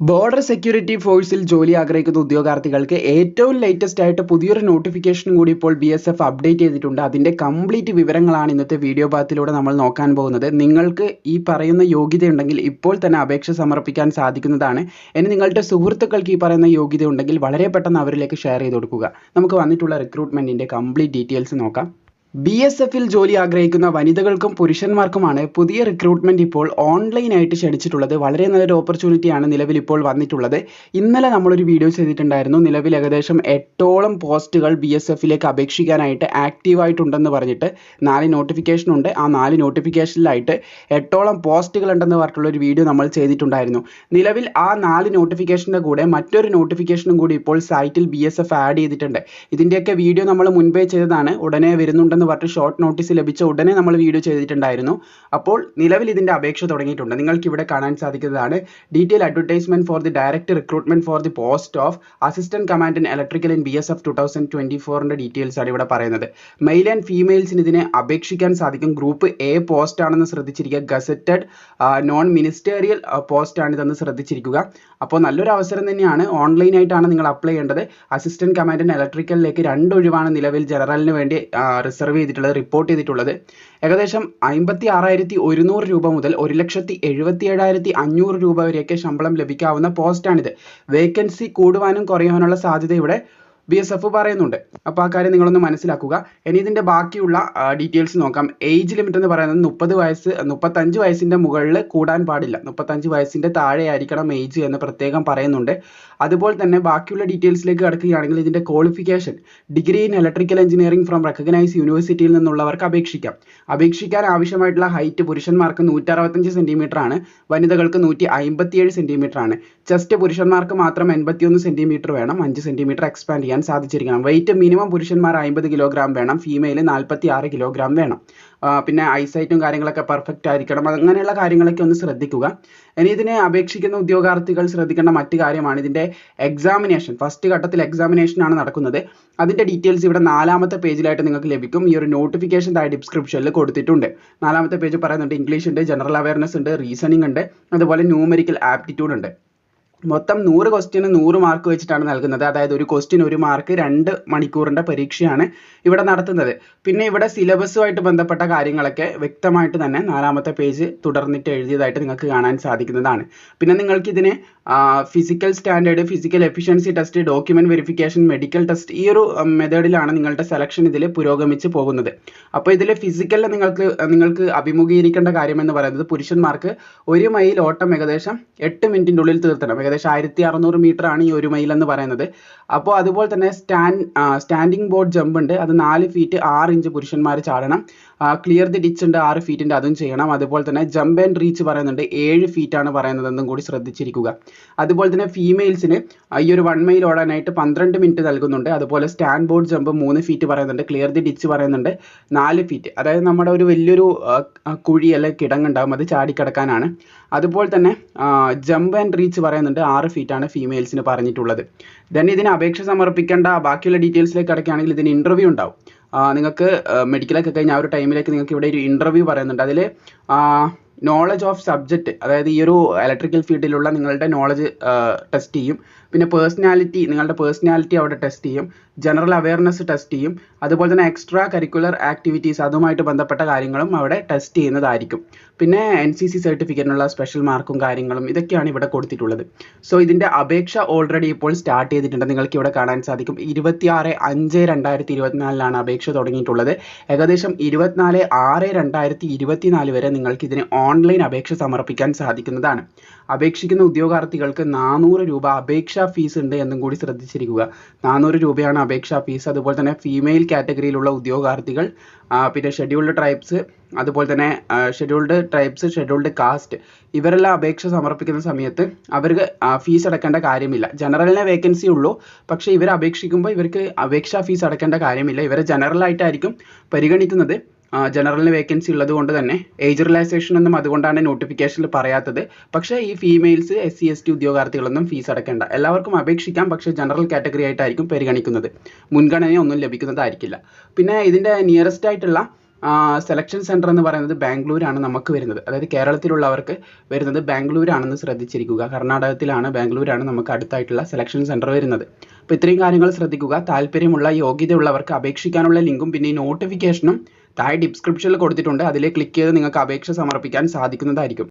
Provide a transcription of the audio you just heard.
Border security ഫോഴ്സിൽ ജോലി ആഗ്രഹിക്കുന്ന ഉദ്യോഗാർത്ഥികൾക്ക് ഏറ്റവും ലേറ്റസ്റ്റ് ആയിട്ട് പുതിയൊരു നോട്ടിഫിക്കേഷൻ കൂടി ഇപ്പോൾ ബി എസ് എഫ് അപ്ഡേറ്റ് ചെയ്തിട്ടുണ്ട്. അതിന്റെ കംപ്ലീറ്റ് വിവരങ്ങളാണ് ഇന്നത്തെ വീഡിയോ ഭാഗത്തിലൂടെ നമ്മൾ നോക്കാൻ പോകുന്നത്. നിങ്ങൾക്ക് ഈ പറയുന്ന യോഗ്യതയുണ്ടെങ്കിൽ ഇപ്പോൾ തന്നെ അപേക്ഷ സമർപ്പിക്കാൻ സാധിക്കുന്നതാണ്. ഇനി നിങ്ങളുടെ സുഹൃത്തുക്കൾക്ക് ഈ പറയുന്ന യോഗ്യതയുണ്ടെങ്കിൽ വളരെ പെട്ടെന്ന് അവരിലേക്ക് ഷെയർ ചെയ്ത് കൊടുക്കുക. നമുക്ക് വന്നിട്ടുള്ള റിക്രൂട്ട്മെന്റിന്റെ കംപ്ലീറ്റ് ഡീറ്റെയിൽസ് നോക്കാം. ബി എസ് എഫിൽ ജോലി ആഗ്രഹിക്കുന്ന വനിതകൾക്കും പുരുഷന്മാർക്കുമാണ് പുതിയ റിക്രൂട്ട്മെന്റ് ഇപ്പോൾ ഓൺലൈനായിട്ട് ക്ഷണിച്ചിട്ടുള്ളത്. വളരെ നല്ലൊരു ഓപ്പർച്യൂണിറ്റിയാണ് നിലവിൽ ഇപ്പോൾ വന്നിട്ടുള്ളത്. ഇന്നലെ നമ്മളൊരു വീഡിയോ ചെയ്തിട്ടുണ്ടായിരുന്നു. നിലവിൽ ഏകദേശം എട്ടോളം പോസ്റ്റുകൾ ബി എസ് എഫിലേക്ക് അപേക്ഷിക്കാനായിട്ട് ആക്റ്റീവായിട്ടുണ്ടെന്ന് പറഞ്ഞിട്ട് നാല് നോട്ടിഫിക്കേഷൻ ഉണ്ട്. ആ നാല് നോട്ടിഫിക്കേഷനിലായിട്ട് എട്ടോളം പോസ്റ്റുകൾ ഉണ്ടെന്ന് പറഞ്ഞിട്ടുള്ള ഒരു വീഡിയോ നമ്മൾ ചെയ്തിട്ടുണ്ടായിരുന്നു. നിലവിൽ ആ നാല് നോട്ടിഫിക്കേഷന്റെ കൂടെ മറ്റൊരു നോട്ടിഫിക്കേഷനും കൂടി ഇപ്പോൾ സൈറ്റിൽ ബി ആഡ് ചെയ്തിട്ടുണ്ട്. ഇതിന്റെയൊക്കെ വീഡിയോ നമ്മൾ മുൻപേ ചെയ്തതാണ്. ഉടനെ വരുന്നുണ്ടെന്ന് പറഞ്ഞിട്ട് ഷോർട്ട് നോട്ടീസ് ലഭിച്ച ഉടനെ നമ്മൾ വീഡിയോ ചെയ്തിട്ടുണ്ടായിരുന്നു. അപ്പോൾ നിലവിൽ ഇതിന്റെ അപേക്ഷ തുടങ്ങിയിട്ടുണ്ട്. നിങ്ങൾക്ക് ഇവിടെ കാണാൻ സാധിക്കുന്നതാണ് detail advertisement for the direct recruitment for the post of assistant command in electrical in B S F two thousand ഫോറിന്റെ ഡീറ്റെയിൽസ് ആണ് ഇവിടെ പറയുന്നത്. മെയിൽ ആൻഡ് ഫീമെയിൽസിന് ഇതിനെ അപേക്ഷിക്കാൻ സാധിക്കും. ഗ്രൂപ്പ് എ പോസ്റ്റ് ആണെന്ന് ശ്രദ്ധിച്ചിരിക്കുക. ഗസറ്റഡ് നോൺ മിനിസ്റ്റേറിയൽ പോസ്റ്റ് ആണ് ഇതെന്ന് ശ്രദ്ധിച്ചിരിക്കുക. അപ്പോൾ നല്ലൊരു അവസരം തന്നെയാണ് ഓൺലൈൻ ആയിട്ടാണ് നിങ്ങൾ അപ്ലൈ ചെയ്യേണ്ടത്. അസിസ്റ്റന്റ് കമാൻഡ് ഇൻ ഇലക്ട്രിക്കലിലേക്ക് രണ്ടൊഴിവാണ് നിലവിൽ ജനറലിന് വേണ്ടി റിസർവ് ചെയ്തിട്ടുള്ളത് റിപ്പോർട്ട് ചെയ്തിട്ടുള്ളത്. ഏകദേശം അമ്പത്തി ആറായിരത്തി ഒരുന്നൂറ് രൂപ മുതൽ ഒരു ലക്ഷത്തി എഴുപത്തി ഏഴായിരത്തി അഞ്ഞൂറ് രൂപ വരെയൊക്കെ ശമ്പളം ലഭിക്കാവുന്ന പോസ്റ്റാണിത് വേക്കൻസി കൂടുവാനും കുറയാനുള്ള സാധ്യത ഇവിടെ ബി എസ് എഫ് പറയുന്നുണ്ട്. അപ്പോൾ ആ കാര്യം നിങ്ങളൊന്ന് മനസ്സിലാക്കുക. ഇനി ഇതിന്റെ ബാക്കിയുള്ള ഡീറ്റെയിൽസ് നോക്കാം. ഏജ് ലിമിറ്റ് എന്ന് പറയുന്നത് മുപ്പത് വയസ്സ് മുപ്പത്തഞ്ച് വയസ്സിന്റെ മുകളിൽ കൂടാൻ പാടില്ല. മുപ്പത്തഞ്ച് വയസ്സിന്റെ താഴെ ആയിരിക്കണം ഏജ് എന്ന് പ്രത്യേകം പറയുന്നുണ്ട്. അതുപോലെ തന്നെ ബാക്കിയുള്ള ഡീറ്റെയിൽസിലേക്ക് കടക്കുകയാണെങ്കിൽ ഇതിന്റെ qualification degree in electrical engineering from recognise യൂണിവേഴ്സിറ്റിയിൽ നിന്നുള്ളവർക്ക് അപേക്ഷിക്കാം. അപേക്ഷിക്കാൻ ആവശ്യമായിട്ടുള്ള ഹൈറ്റ് പുരുഷന്മാർക്ക് നൂറ്റി അറുപത്തഞ്ച് സെന്റിമീറ്റർ ആണ്. വനിതകൾക്ക് നൂറ്റി അമ്പത്തിയേഴ് സെന്റിമീറ്റർ ആണ്. ചെസ്റ്റ് പുരുഷന്മാർക്ക് മാത്രം എൺപത്തിയൊന്ന് സെന്റിമീറ്റർ വേണം. അഞ്ച് സെന്റിമീറ്റർ എക്സ്പാൻഡ് ചെയ്യാൻ. സാധിച്ചിരിക്കണം. വെയിറ്റ് മിനിമം പുരുഷന്മാർ അമ്പത് കിലോഗ്രാം വേണം ഫീമെയിൽ നാൽപ്പത്തി ആറ് കിലോഗ്രാം വേണം പിന്നെ ഐസൈറ്റും കാര്യങ്ങളൊക്കെ പെർഫെക്റ്റ് ആയിരിക്കണം. അങ്ങനെയുള്ള കാര്യങ്ങളൊക്കെ ഒന്ന് ശ്രദ്ധിക്കുക. ഇനി ഇതിനെ അപേക്ഷിക്കുന്ന ഉദ്യോഗാർത്ഥികൾ ശ്രദ്ധിക്കേണ്ട മറ്റു കാര്യമാണ് ഇതിന്റെ എക്സാമിനേഷൻ ഫസ്റ്റ് ഘട്ടത്തിൽ എക്സാമിനേഷൻ ആണ് നടക്കുന്നത്. അതിന്റെ ഡീറ്റെയിൽസ് ഇവിടെ നാലാമത്തെ പേജിലായിട്ട് നിങ്ങൾക്ക് ലഭിക്കും. ഈ ഒരു നോട്ടിഫിക്കേഷൻ താഴെ ഡിസ്ക്രിപ്ഷനിൽ കൊടുത്തിട്ടുണ്ട്. നാലാമത്തെ പേജ് പറയുന്നുണ്ട് ഇംഗ്ലീഷ് ഉണ്ട് ജനറൽ അവയർനെസ് ഉണ്ട് റീസണിംഗ് ഉണ്ട് അതുപോലെ ന്യൂമറിക്കൽ ആപ്റ്റിറ്റ്യൂഡ് ഉണ്ട്. മൊത്തം നൂറ് ക്വസ്റ്റ്യന് നൂറ് മാർക്ക് വെച്ചിട്ടാണ് നൽകുന്നത്. അതായത് ഒരു ക്വസ്റ്റ്യൻ ഒരു മാർക്ക് രണ്ട് മണിക്കൂറിന്റെ പരീക്ഷയാണ് ഇവിടെ നടത്തുന്നത്. പിന്നെ ഇവിടെ സിലബസുമായിട്ട് ബന്ധപ്പെട്ട കാര്യങ്ങളൊക്കെ വ്യക്തമായിട്ട് തന്നെ നാലാമത്തെ പേജ് തുടർന്നിട്ട് എഴുതിയതായിട്ട് നിങ്ങൾക്ക് കാണാൻ സാധിക്കുന്നതാണ്. പിന്നെ നിങ്ങൾക്ക് ഇതിന് physical standard physical efficiency test document verification medical test ഈ ഒരു മെത്തേഡിലാണ് നിങ്ങളുടെ സെലക്ഷൻ ഇതിൽ പുരോഗമിച്ച് പോകുന്നത്. അപ്പോൾ ഇതിൽ ഫിസിക്കലിൽ നിങ്ങൾക്ക് നിങ്ങൾക്ക് അഭിമുഖീകരിക്കേണ്ട കാര്യം എന്ന് പറയുന്നത് പുരുഷന്മാർക്ക് ഒരു മൈൽ ഓട്ടം ഏകദേശം എട്ട് മിനിറ്റിന്റെ ഉള്ളിൽ തീർത്തണം. ഏകദേശം ആയിരത്തി അറുന്നൂറ് മീറ്റർ ആണ് ഈ ഒരു മൈൽ എന്ന് പറയുന്നത്. അപ്പോൾ അതുപോലെ തന്നെ സ്റ്റാൻഡ് സ്റ്റാൻഡിംഗ് ബോർഡ് ജമ്പ് ഉണ്ട്. അത് നാല് ഫീറ്റ് ആറ് ഇഞ്ച് പുരുഷന്മാർ ചാടണം. ക്ലിയർ ദി ഡിച്ച് ഉണ്ട് ആറ് ഫീറ്റിന്റെ അതും ചെയ്യണം. അതുപോലെ തന്നെ ജമ്പ് ആൻഡ് റീച്ച് പറയുന്നുണ്ട്. ഏഴ് ഫീറ്റാണ് പറയുന്നതെന്നും കൂടി ശ്രദ്ധിച്ചിരിക്കുക. അതുപോലെ തന്നെ ഫീമെയിൽസിന് ഈ ഒരു വൺ മൈൽ ഓടാനായിട്ട് പന്ത്രണ്ട് മിനിറ്റ് നൽകുന്നുണ്ട്. അതുപോലെ സ്റ്റാൻഡ് ബോർഡ് ജമ്പ് മൂന്ന് ഫീറ്റ് പറയുന്നുണ്ട്. ക്ലിയർ ദി ഡിച്ച് പറയുന്നുണ്ട്. നാല് ഫീറ്റ് അതായത് നമ്മുടെ ഒരു വലിയൊരു കുഴി അല്ലെങ്കിൽ കിടങ്ങുണ്ടാകും അത് ചാടിക്കിടക്കാനാണ് അതുപോലെ തന്നെ ജമ്പ് ആൻഡ് റീച്ച് പറയുന്നുണ്ട്. ആറ് ഫീറ്റ് ആണ് ഫീമെയിൽസിന് പറഞ്ഞിട്ടുള്ളത്. ദെൻ ഇതിന് അപേക്ഷ സമർപ്പിക്കേണ്ട ബാക്കിയുള്ള ഡീറ്റെയിൽസിലേക്ക് കിടക്കുകയാണെങ്കിൽ ഇതിന് ഇന്റർവ്യൂ ഉണ്ടാവും. നിങ്ങൾക്ക് മെഡിക്കലൊക്കെ കഴിഞ്ഞ ആ ഒരു ടൈമിലേക്ക് നിങ്ങൾക്ക് ഇവിടെ ഒരു ഇന്റർവ്യൂ പറയുന്നുണ്ട്. അതിൽ നോളജ് ഓഫ് സബ്ജക്റ്റ് അതായത് ഈ ഒരു ഇലക്ട്രിക്കൽ ഫീൽഡിലുള്ള നിങ്ങളുടെ നോളജ് ടെസ്റ്റ് ചെയ്യും. പിന്നെ പേഴ്സണാലിറ്റി നിങ്ങളുടെ പേഴ്സണാലിറ്റി അവിടെ ടെസ്റ്റ് ചെയ്യും. ജനറൽ അവയർനെസ് ടെസ്റ്റ് ചെയ്യും. അതുപോലെ തന്നെ എക്സ്ട്രാ കരിക്കുലർ ആക്ടിവിറ്റീസ് അതുമായിട്ട് ബന്ധപ്പെട്ട കാര്യങ്ങളും അവിടെ ടെസ്റ്റ് ചെയ്യുന്നതായിരിക്കും. പിന്നെ എൻ സി സി സർട്ടിഫിക്കറ്റിനുള്ള സ്പെഷ്യൽ മാർക്കും കാര്യങ്ങളും ഇതൊക്കെയാണ് ഇവിടെ കൊടുത്തിട്ടുള്ളത്. സോ ഇതിന്റെ അപേക്ഷ ഓൾറെഡി ഇപ്പോൾ സ്റ്റാർട്ട് ചെയ്തിട്ടുണ്ട്. നിങ്ങൾക്ക് ഇവിടെ കാണാൻ സാധിക്കും. ഇരുപത്തിയാറ് അഞ്ച് രണ്ടായിരത്തി ഇരുപത്തിനാലിലാണ് അപേക്ഷ തുടങ്ങിയിട്ടുള്ളത്. ഏകദേശം ഇരുപത്തിനാല് ആറ് രണ്ടായിരത്തി ഇരുപത്തിനാല് വരെ നിങ്ങൾക്ക് ഇതിന് ഓൺലൈൻ അപേക്ഷ സമർപ്പിക്കാൻ സാധിക്കുന്നതാണ്. അപേക്ഷിക്കുന്ന ഉദ്യോഗാർത്ഥികൾക്ക് നാനൂറ് രൂപ അപേക്ഷാ ഫീസ് ഉണ്ട് എന്നും കൂടി ശ്രദ്ധിച്ചിരിക്കുക. നാനൂറ് രൂപയാണ് അപേക്ഷാ ഫീസ്. അതുപോലെ തന്നെ ഫീമെയിൽ കാറ്റഗറിയിലുള്ള ഉദ്യോഗാർത്ഥികൾ പിന്നെ ഷെഡ്യൂൾഡ് ട്രൈബ്സ് അതുപോലെ തന്നെ ഷെഡ്യൂൾഡ് ട്രൈബ്സ് ഷെഡ്യൂൾഡ് കാസ്റ്റ് ഇവരെല്ലാം അപേക്ഷ സമർപ്പിക്കുന്ന സമയത്ത് അവർക്ക് ഫീസ് അടക്കേണ്ട കാര്യമില്ല. ജനറലിനെ വേക്കൻസി ഉള്ളൂ. പക്ഷേ ഇവർ അപേക്ഷിക്കുമ്പോൾ ഇവർക്ക് അപേക്ഷാ ഫീസ് അടക്കേണ്ട കാര്യമില്ല. ഇവരെ ജനറലായിട്ടായിരിക്കും പരിഗണിക്കുന്നത്. ജനറലിന് വേക്കൻസി ഉള്ളത് കൊണ്ട് തന്നെ ഏജ് റിലാക്സേഷൻ ഒന്നും അതുകൊണ്ടാണ് നോട്ടിഫിക്കേഷനിൽ പറയാത്തത്. പക്ഷേ ഈ females S C S T ഉദ്യോഗാർത്ഥികളൊന്നും fees അടക്കേണ്ട. എല്ലാവർക്കും അപേക്ഷിക്കാം പക്ഷേ ജനറൽ കാറ്റഗറി ആയിട്ടായിരിക്കും പരിഗണിക്കുന്നത്. മുൻഗണനയൊന്നും ലഭിക്കുന്നതായിരിക്കില്ല. പിന്നെ ഇതിന്റെ നിയറസ്റ്റ് ആയിട്ടുള്ള സെലക്ഷൻ സെന്റർ എന്ന് പറയുന്നത് ബാംഗ്ലൂരാണ് നമുക്ക് വരുന്നത്. അതായത് കേരളത്തിലുള്ളവർക്ക് വരുന്നത് ബാംഗ്ലൂരാണെന്ന് ശ്രദ്ധിച്ചിരിക്കുക. കർണാടകത്തിലാണ് ബാംഗ്ലൂരാണ് നമുക്ക് അടുത്തായിട്ടുള്ള സെലക്ഷൻ സെന്റർ വരുന്നത്. അപ്പോൾ ഇത്രയും കാര്യങ്ങൾ ശ്രദ്ധിക്കുക. താല്പര്യമുള്ള യോഗ്യതയുള്ളവർക്ക് അപേക്ഷിക്കാനുള്ള ലിങ്കും പിന്നെ ഈ നോട്ടിഫിക്കേഷനും താഴെ ഡിസ്ക്രിപ്ഷനിൽ കൊടുത്തിട്ടുണ്ട്. അതിൽ ക്ലിക്ക് ചെയ്ത് നിങ്ങൾക്ക് അപേക്ഷ സമർപ്പിക്കാൻ സാധിക്കുന്നതായിരിക്കും.